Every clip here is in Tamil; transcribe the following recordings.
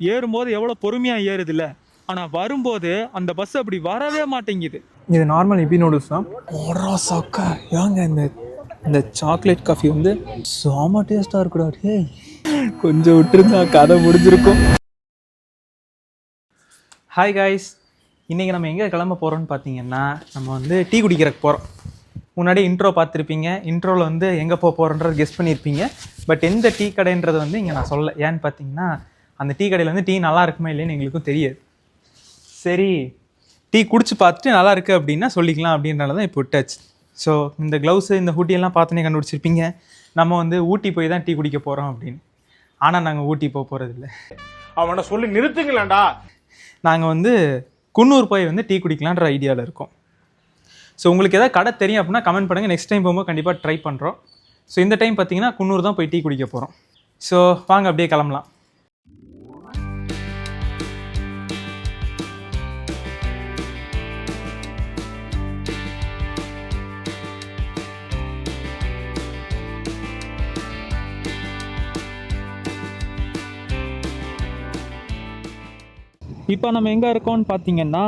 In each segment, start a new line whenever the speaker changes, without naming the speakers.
ஏறும்போது எவ்வளோ பொறுமையாக ஏறுதுல்ல? ஆனால் வரும்போது அந்த பஸ் அப்படி வரவே மாட்டேங்குது.
இது நார்மல் இப்பி நூடுல்ஸ் தான். சாக்கா. ஏங்க இந்த இந்த சாக்லேட் காஃபி வந்து செம டேஸ்ட்டாக இருக்குடா டேய். கொஞ்சம் விட்டுருந்தா கதை முடிஞ்சிருக்கும். ஹாய் காய்ஸ் இன்றைக்கி நம்ம எங்கே கிளம்ப போகிறோம்னு பார்த்தீங்கன்னா நம்ம வந்து டீ குடிக்கிறக்கு போகிறோம் முன்னாடி இன்ட்ரோ பார்த்துருப்பீங்க. இன்ட்ரோவில் வந்து எங்கே போக போகிறோன்றது கெஸ் பண்ணியிருப்பீங்க பட் எந்த டீ கடைன்றது வந்து இங்கே நான் சொல்ல ஏன்னு பார்த்தீங்கன்னா அந்த டீ கடையில் வந்து டீ நல்லா இருக்குமா இல்லைன்னு எங்களுக்கும் தெரியாது. சரி டீ குடிச்சு பார்த்துட்டு நல்லா இருக்கு அப்படின்னா சொல்லிக்கலாம் அப்படின்றனால தான் இப்போ விட்டாச்சு. ஸோ இந்த க்ளவுஸு இந்த ஹூட்டி எல்லாம் பார்த்தோன்னே கண்டுபிடிச்சிருப்பீங்க. நம்ம வந்து ஊட்டி போய் தான் டீ குடிக்க போகிறோம் அப்படின்னு. ஆனால் நாங்கள் ஊட்டி போக போகிறதில்ல
அவனை சொல்லி நிறுத்துங்களேன்டா.
நாங்கள் வந்து குன்னூர் போய் வந்து டீ குடிக்கலான்ற ஐடியாவில் இருக்கோம். ஸோ உங்களுக்கு ஏதாவது கடை தெரியும் அப்படின்னா கமெண்ட் பண்ணுங்கள் நெக்ஸ்ட் டைம் போகும்போது கண்டிப்பாக ட்ரை பண்ணுறோம் ஸோ இந்த டைம் பார்த்தீங்கன்னா குன்னூர் தான் போய் டீ குடிக்க போகிறோம் ஸோ வாங்க அப்படியே கிளம்பலாம்.
இப்போ நம்ம எங்கே இருக்கோம்னு பார்த்தீங்கன்னா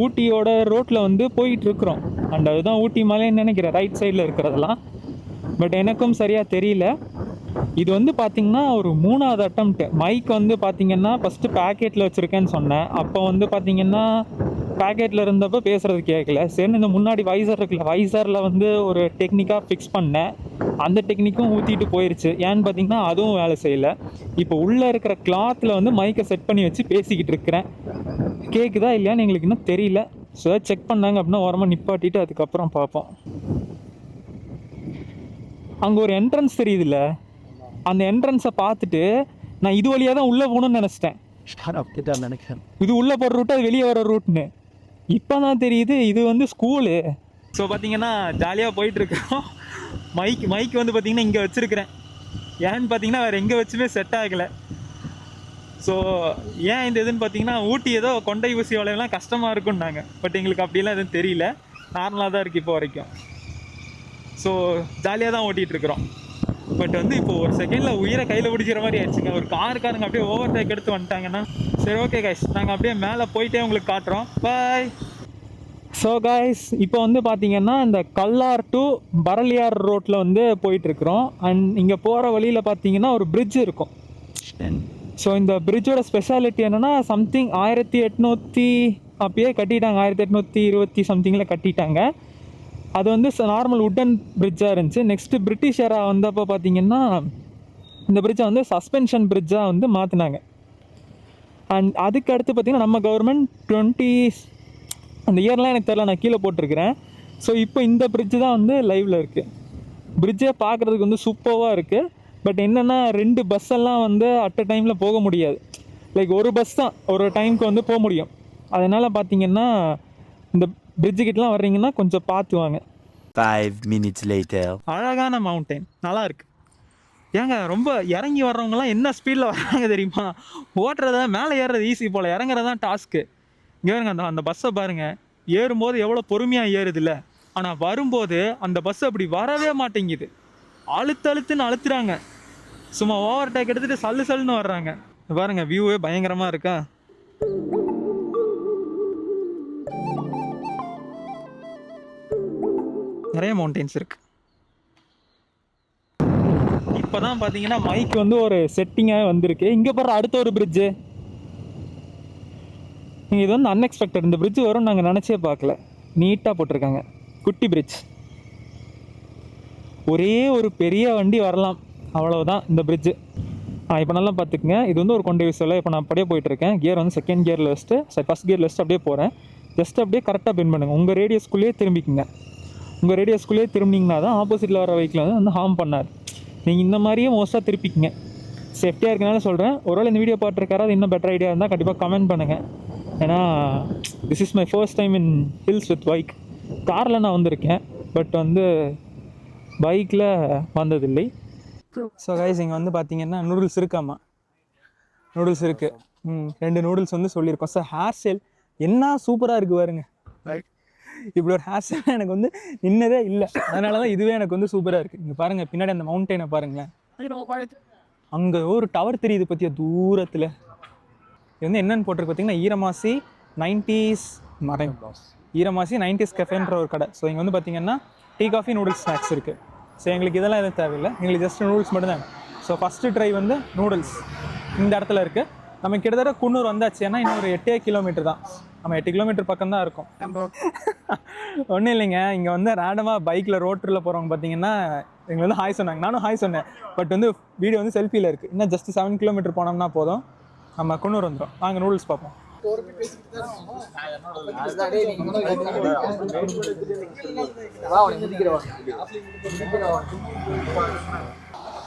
ஊட்டியோட ரோட்டில் வந்து போயிட்டு இருக்கிறோம் அண்ட் அதுதான் ஊட்டி மலைன்னு நினைக்கிறேன். ரைட் சைடில் இருக்கிறதெல்லாம். பட் எனக்கும் சரியாக தெரியல. இது வந்து பார்த்திங்கன்னா ஒரு மூணாவது அட்டம்ப்ட் மைக் வந்து பார்த்திங்கன்னா ஃபஸ்ட்டு பேக்கெட்டில் வச்சுருக்கேன்னு சொன்னேன். அப்போ வந்து பார்த்திங்கன்னா பேக்கெட்டில் இருந்தப்போ பேசுகிறது கேட்கல சரி இந்த முன்னாடி வைசர் இருக்குல்ல வைசரில் வந்து ஒரு டெக்னிக்காக ஃபிக்ஸ் பண்ணேன். அந்த டெக்னிக்கும் ஊற்றிட்டு போயிருச்சு. ஏன்னு பார்த்தீங்கன்னா அதுவும் வேலை செய்யலை. இப்போ உள்ளே இருக்கிற கிளாத்தில் வந்து மைக்கை செட் பண்ணி வச்சு பேசிக்கிட்டு இருக்கிறேன். கேட்குதா இல்லையான்னு எங்களுக்கு இன்னும் தெரியல. ஸோ செக் பண்ணாங்க அப்படின்னா ஓரமாக நிப்பாட்டிட்டு அதுக்கப்புறம் பார்ப்போம். அங்கே ஒரு என்ட்ரன்ஸ் தெரியுதுல்ல? அந்த என்ட்ரன்ஸை பார்த்துட்டு நான் இது வழியாக தான் உள்ளே போகணும்னு நினச்சிட்டேன். இது உள்ளே போகிற ரூட் அது வெளியே வர ரூட்னு இப்போ தான் தெரியுது இது வந்து ஸ்கூலு ஸோ பார்த்தீங்கன்னா ஜாலியாக போயிட்டுருக்கோம். மைக் மைக் வந்து பார்த்தீங்கன்னா இங்கே வச்சுருக்கிறேன். ஏன்னு பார்த்தீங்கன்னா வேறு எங்கே வச்சுமே செட் ஆகலை. ஸோ ஏன் இந்த இதுன்னு பார்த்தீங்கன்னா ஊட்டி ஏதோ கொண்டை ஊசி வளையெல்லாம் கஷ்டமாக இருக்கும்னாங்க பட் எங்களுக்கு அப்படிலாம் எதுவும் தெரியல. நார்மலாக தான் இருக்குது இப்போ வரைக்கும். ஸோ ஜாலியாக தான் ஓட்டிகிட்டு இருக்கிறோம் பட் வந்து இப்போ ஒரு செகண்டில் உயிரை கையில் பிடிக்கிற மாதிரி ஆயிடுச்சுங்க. ஒரு காருக்காரங்க அப்படியே ஓவர் டேக் எடுத்து வந்துட்டாங்கன்னா சரி ஓகே கைஸ் நாங்கள் அப்படியே மேலே போயிட்டே உங்களுக்கு காட்டுறோம். பாய் ஸோ காய்ஸ் இப்போ வந்து பார்த்தீங்கன்னா இந்த கல்லார் டு பரலியார் ரோட்டில் வந்து போயிட்டுருக்குறோம். அண்ட் இங்கே போகிற வழியில் பார்த்தீங்கன்னா ஒரு bridge இருக்கும். ஸோ இந்த பிரிட்ஜோட ஸ்பெஷாலிட்டி என்னென்னா சம்திங் ஆயிரத்தி எட்நூற்றி அப்பயே கட்டிட்டாங்க. ஆயிரத்தி எட்நூற்றி இருபத்தி சம்திங்கில் கட்டிட்டாங்க. அது வந்து நார்மல் உட்டன் பிரிட்ஜாக இருந்துச்சு. நெக்ஸ்ட்டு பிரிட்டிஷ் வந்தப்போ பார்த்தீங்கன்னா இந்த பிரிட்ஜை வந்து சஸ்பென்ஷன் பிரிட்ஜாக வந்து மாற்றினாங்க அண்ட் அதுக்கு அடுத்து பார்த்திங்கன்னா நம்ம கவர்மெண்ட் டுவெண்ட்டி அந்த இயர்லாம் எனக்கு தெரியல நான் கீழே போட்டிருக்கிறேன். ஸோ இப்போ இந்த பிரிட்ஜு தான் வந்து லைவில் இருக்குது பிரிட்ஜை பார்க்குறதுக்கு வந்து சூப்பராக இருக்குது பட் என்னென்னா ரெண்டு பஸ் எல்லாம் வந்து அட் அ டைமில் போக முடியாது. லைக் ஒரு பஸ் தான். ஒரு டைமுக்கு வந்து போக முடியும். அதனால் பார்த்திங்கன்னா இந்த பிரிட்ஜு கிட்டலாம் வர்றீங்கன்னா கொஞ்சம் பார்த்து வாங்க.
Five minutes later.
அழகான மவுண்டைன் நல்லா இருக்கு ஏங்க ரொம்ப இறங்கி வர்றவங்கலாம் என்ன ஸ்பீடில் வர்றாங்க தெரியுமா? ஓட்டுறத மேலே ஏறுறது ஈஸி போல். இறங்குறது தான் டாஸ்க்கு இங்கே பாருங்க அந்த அந்த பஸ்ஸை பாருங்க. ஏறும்போது எவ்வளோ பொறுமையாக ஏறுதுல்ல. ஆனால் வரும்போது அந்த பஸ் அப்படி வரவே மாட்டேங்குது. அழுத்து அழுத்துன்னு அழுத்துறாங்க. சும்மா ஓவர் டேக் எடுத்துகிட்டு சல்லு சல்லுன்னு வர்றாங்க. இங்க பாருங்க வியூவே பயங்கரமாக இருக்கா? நிறைய மவுண்டெயின்ஸ் இருக்கு. இப்போதான் பார்த்தீங்கன்னா மைக் வந்து ஒரு செட்டிங்காக வந்திருக்கு. இங்கே பாரு அடுத்த ஒரு பிரிட்ஜு இது வந்து அன்எக்ஸ்பெக்டட் இந்த பிரிட்ஜ் வரும் நாங்கள் நினச்சே பார்க்கல. நீட்டாக போட்டிருக்காங்க. குட்டி பிரிட்ஜ் ஒரே ஒரு பெரிய வண்டி வரலாம். அவ்வளவுதான் இந்த பிரிட்ஜு இப்போ நல்லா பார்த்துக்குங்க இது வந்து ஒரு கொண்டை விசில். இப்போ நான் அப்படியே போயிட்டுருக்கேன். கியர் வந்து செகண்ட் கியரில் வச்சுட்டு சரி ஃபஸ்ட் கியரில் வச்சுட்டு அப்படியே போகிறேன் ஜஸ்ட் அப்படியே கரெக்டாக பென் பண்ணுங்கள் உங்கள் ரேடியஸ்குள்ளேயே திரும்பிக்குங்க. உங்கள் ரேடியஸ்குள்ளேயே திரும்பினீங்கன்னா தான் ஆப்போசிட்டில் வர வெஹிக்கிள் வந்து வந்து ஹார்ம் பண்ணார். நீங்கள் இந்த மாதிரியே மோஸ்ட்டாக திருப்பிக்கிங்க. சேஃப்டியாக இருக்கனால சொல்கிறேன் ஒருவேளை இந்த வீடியோ பார்த்துருக்காரு அது இன்னும் பெட்டர் ஐடியா இருந்தால் கண்டிப்பாக கமெண்ட் பண்ணுங்கள் ஏன்னா this is my first time in hills with bike காரில் நான் வந்திருக்கேன். பட் வந்து பைக்கில் வந்ததில்லை. ஸோ கைஸ் இங்கே வந்து பார்த்தீங்கன்னா நூடுல்ஸ் இருக்காமா நூடுல்ஸ் இருக்குது ம் ரெண்டு நூடுல்ஸ் வந்து சொல்லியிருக்கோம். சார் ஹேர் ஸ்டைல் என்ன சூப்பராக இருக்குது பாருங்க. இப்படி ஒரு ஹேர் ஸ்டைல் எனக்கு வந்து நின்னதே இல்லை. அதனால தான் இதுவே எனக்கு வந்து சூப்பராக இருக்குது இங்கே பாருங்கள் பின்னாடி அந்த மவுண்டெயினை பாருங்களேன். அங்கே ஒரு டவர் தெரியுது பற்றியா தூரத்தில். இது வந்து என்னென்னு போட்டிருக்கு பார்த்தீங்கன்னா ஈரமாசி நைன்டிஸ் மறையும் ஈரமாசி நைன்டிஸ் கஃபேன்ற ஒரு கடை. ஸோ இங்கே வந்து பார்த்தீங்கன்னா டீ காஃபி நூடுல்ஸ் ஸ்நாக்ஸ் இருக்குது ஸோ எங்களுக்கு இதெல்லாம் எதுவும் தேவையில்லை. எங்களுக்கு ஜஸ்ட் நூடுல்ஸ் மட்டும்தான் ஸோ ஃபஸ்ட்டு ட்ரை வந்து நூடுல்ஸ் இந்த இடத்துல இருக்குது நம்ம கிட்டத்தட்ட குன்னூர் வந்தாச்சு. ஏன்னா இன்னும் ஒரு எட்டே கிலோமீட்டர் தான். நம்ம எட்டு கிலோமீட்டர் பக்கம் தான் இருக்கும் ஒன்றும் இல்லைங்க. இங்கே வந்து ரேண்டமாக பைக்கில் ரோட்டரில் போகிறவங்க பார்த்தீங்கன்னா எங்களை வந்து ஹாய் சொன்னாங்க. நானும் ஹாய் சொன்னேன். பட் வந்து வீடியோ வந்து செல்ஃபியில் இருக்குது இன்னும் ஜஸ்ட் செவன் கிலோமீட்டர் போனோம்னா போதும். நம்ம குன்னூர் வந்துடும் வாங்க நூடுல்ஸ் பார்ப்போம்.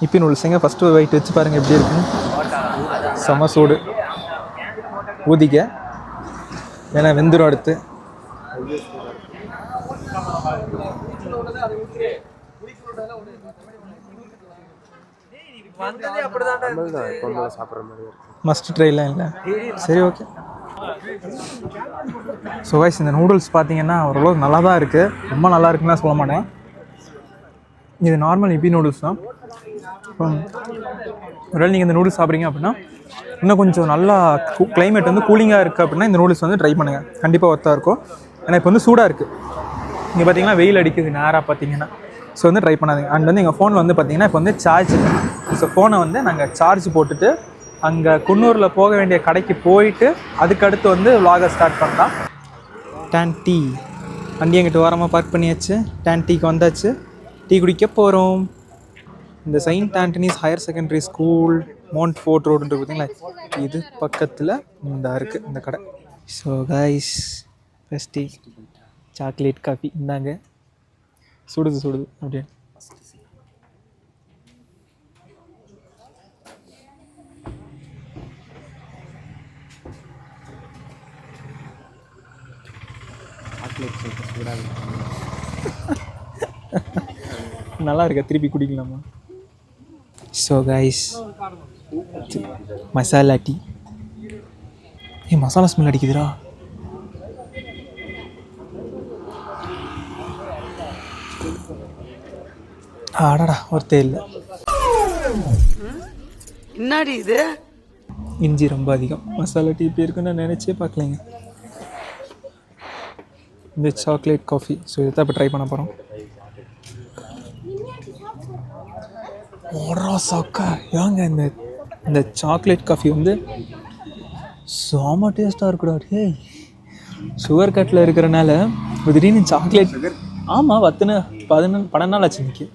இப்பி நூடுல்ஸுங்க ஃபஸ்ட்டு வெயிட் வச்சு பாருங்கள் எப்படி இருக்குன்னு. செம சூடு. ஊதிக்க. ஏன்னா வெந்துடும் அடுத்து. மஸ்ட் ட்ரைலாம் இல்லை. சரி ஓகே ஸோ வாய்ஸ் இந்த நூடுல்ஸ் பார்த்தீங்கன்னா ஓரளவுக்கு நல்லா தான் இருக்குது ரொம்ப நல்லா இருக்குன்னா சொல்ல மாட்டேன். இது நார்மல் இப்பி நூடுல்ஸ் தான். ஒருவேளை நீங்கள் இந்த நூடுல்ஸ் சாப்பிட்றீங்க அப்படின்னா இன்னும் கொஞ்சம் நல்லா கிளைமேட் வந்து கூலிங்காக இருக்குது அப்படின்னா இந்த நூடுல்ஸ் வந்து ட்ரை பண்ணுங்கள் கண்டிப்பாக ஒர்த்தாக இருக்கும். ஏன்னா இப்போ வந்து சூடாக இருக்குது இங்கே பார்த்தீங்கன்னா வெயில் அடிக்குது நேராக பார்த்தீங்கன்னா ஸோ வந்து ட்ரை பண்ணாதீங்க. அண்ட் வந்து எங்கள் ஃபோனில் வந்து பார்த்தீங்கன்னா இப்போ வந்து சார்ஜ் ஸோ ஃபோனை வந்து நாங்கள் சார்ஜ் போட்டுட்டு அங்கே குன்னூரில் போக வேண்டிய கடைக்கு போயிட்டு அதுக்கடுத்து வந்து விலாகை ஸ்டார்ட் பண்ணலாம். டேன் டீ வண்டி எங்கிட்ட ஓரமாக பார்க் பண்ணியாச்சு. டேன் டீக்கு வந்தாச்சு. டீ குடிக்க போகிறோம் இந்த Saint Antony's higher secondary school Mount Ford ரோடுன்றது பார்த்தீங்களா இது பக்கத்தில் இந்த இருக்குது இந்த கடை. So guys first chocolate coffee இந்தாங்க. சுடுது சுடுது. அப்படியே. நல்லா இருக்கா? திருப்பி குடிக்கலாமா? So guys masala tea. ஏ மசாலா ஸ்மெல் அடிக்குதுடா. அடடா ஒருத்தே இல்லை.
என்னடி இது?
இஞ்சி ரொம்ப அதிகம். மசாலா டீ இப்படி இருக்குன்னு நான் நினச்சே பார்க்கலைங்க. இந்த சாக்லேட் காஃபி ஸோ இதை இப்போ ட்ரை பண்ண போகிறோம் ஓடுறா சாக்கா. ஏங்க இந்த இந்த சாக்லேட் காஃபி வந்து செம டேஸ்ட்டாக இருக்குடா டேய். சுகர் கட்டில் இருக்கிறனால திடீர்னு சாக்லேட் ஆமாம் பத்துன்னு பதினொன்று பன்னெண்டு நாள் ஆச்சு இன்னைக்கு.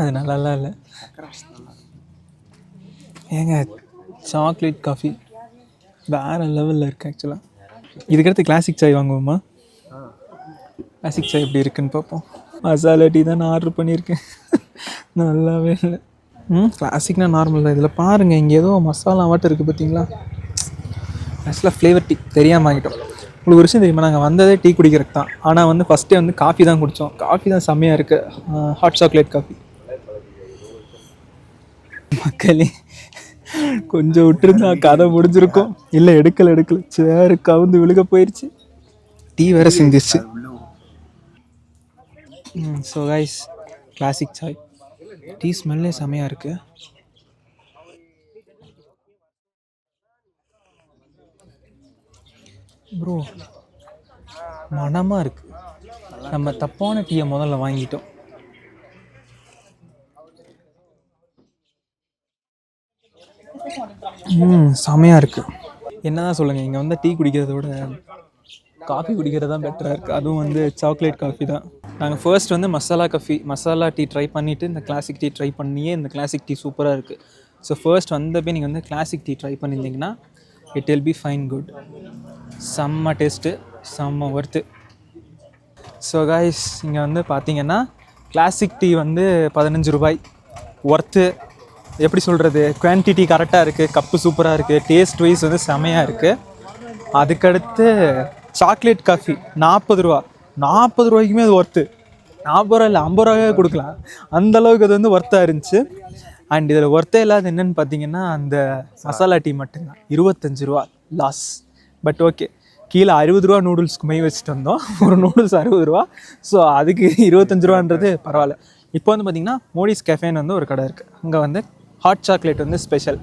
அது நல்லாலாம் இல்லை. ஏங்க சாக்லேட் காஃபி வேறு லெவலில் இருக்குது ஆக்சுவலாக இதுக்கடுத்து கிளாசிக் சாய் வாங்குவோமா? கிளாசிக் சாய் எப்படி இருக்குன்னு பார்ப்போம் மசாலா டீ தான் நான் ஆர்டர் பண்ணியிருக்கேன். நல்லாவே இல்லை. ம் கிளாசிக்னா நார்மல் தான். இதில் பாருங்கள் இங்கே ஏதோ மசாலா வாட்டர் இருக்குது பார்த்தீங்களா ஆக்சுவலாக ஃப்ளேவர் டீ தெரியாமல் வாங்கிட்டோம். உங்களுக்கு ஒரு விஷயம் தெரியுமா? நாங்கள் வந்ததே டீ குடிக்கிறதுக்கு தான். ஆனால் வந்து ஃபஸ்ட்டே வந்து காஃபி தான் குடித்தோம் காஃபி தான் செம்மையாக இருக்குது ஹாட் சாக்லேட் காஃபி மக்களே கொஞ்சம் விட்டுருந்தா கதை முடிஞ்சிருக்கும். இல்லை எடுக்கல எடுக்கல. சேரு கவுந்து விழுக போயிடுச்சு டீ வேற சிந்திச்சு. So guys classic chai tea ஸ்மெல்லே செமையாக இருக்கு. ப்ரோ மனமாக இருக்கு. நம்ம தப்பான டீயை முதல்ல வாங்கிட்டோம். ம் செமையாக இருக்குது என்னதான் சொல்லுங்கள் இங்கே வந்து டீ குடிக்கிறத விட காஃபி குடிக்கிறது தான் பெட்டராக இருக்குது அதுவும் வந்து சாக்லேட் காஃபி தான். நாங்கள் ஃபர்ஸ்ட் வந்து masala coffee masala tea try பண்ணிவிட்டு இந்த கிளாசிக் டீ ட்ரை பண்ணியே இந்த கிளாசிக் டீ சூப்பராக இருக்குது ஸோ ஃபர்ஸ்ட் வந்தப்போ நீங்கள் வந்து கிளாசிக் டீ ட்ரை பண்ணியிருந்தீங்கன்னா it will be fine good செம்ம டேஸ்ட்டு செம்ம ஒர்த்து ஸோ காய்ஸ் இங்கே வந்து பார்த்தீங்கன்னா கிளாசிக் டீ வந்து பதினஞ்சு ரூபாய். ஒர்த்து எப்படி சொல்கிறது குவான்டிட்டி கரெக்டாக இருக்குது கப்பு சூப்பராக இருக்குது டேஸ்ட் வைஸ் வந்து செமையாக இருக்குது அதுக்கடுத்து சாக்லேட் காஃபி நாற்பது ரூபா. நாற்பது ரூபாய்க்குமே அது ஒர்த்து நாற்பது ரூபா இல்லை ஐம்பது ரூபாயே கொடுக்கலாம். அந்த அளவுக்கு அது வந்து ஒர்த்தாக இருந்துச்சு. அண்ட் இதில் ஒர்த்தே இல்லாத என்னன்னு பார்த்தீங்கன்னா அந்த மசாலா டீ மட்டும்தான். இருபத்தஞ்சு ரூபா லாஸ் பட் ஓகே கீழே அறுபது ரூபா நூடுல்ஸ்க்கு மை வச்சுட்டு வந்தோம். ஒரு நூடுல்ஸ் அறுபது ரூபா. ஸோ அதுக்கு இருபத்தஞ்சு ரூபான்றது பரவாயில்ல. இப்போ வந்து பார்த்தீங்கன்னா மோடிஸ் கெஃபேன்னு வந்து ஒரு கடை இருக்குது அங்கே வந்து ஹாட் சாக்லேட் வந்து ஸ்பெஷல்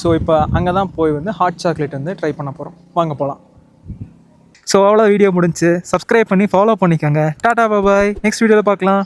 ஸோ இப்போ அங்கே தான் போய் வந்து ஹாட் சாக்லேட் வந்து ட்ரை பண்ண போகிறோம் வாங்க போகலாம்
ஸோ அவ்வளோ வீடியோ முடிஞ்சு. சப்ஸ்கிரைப் பண்ணி ஃபாலோ பண்ணிக்கோங்க. டாடா பாபாய் நெக்ஸ்ட் வீடியோவில் பார்க்கலாம்.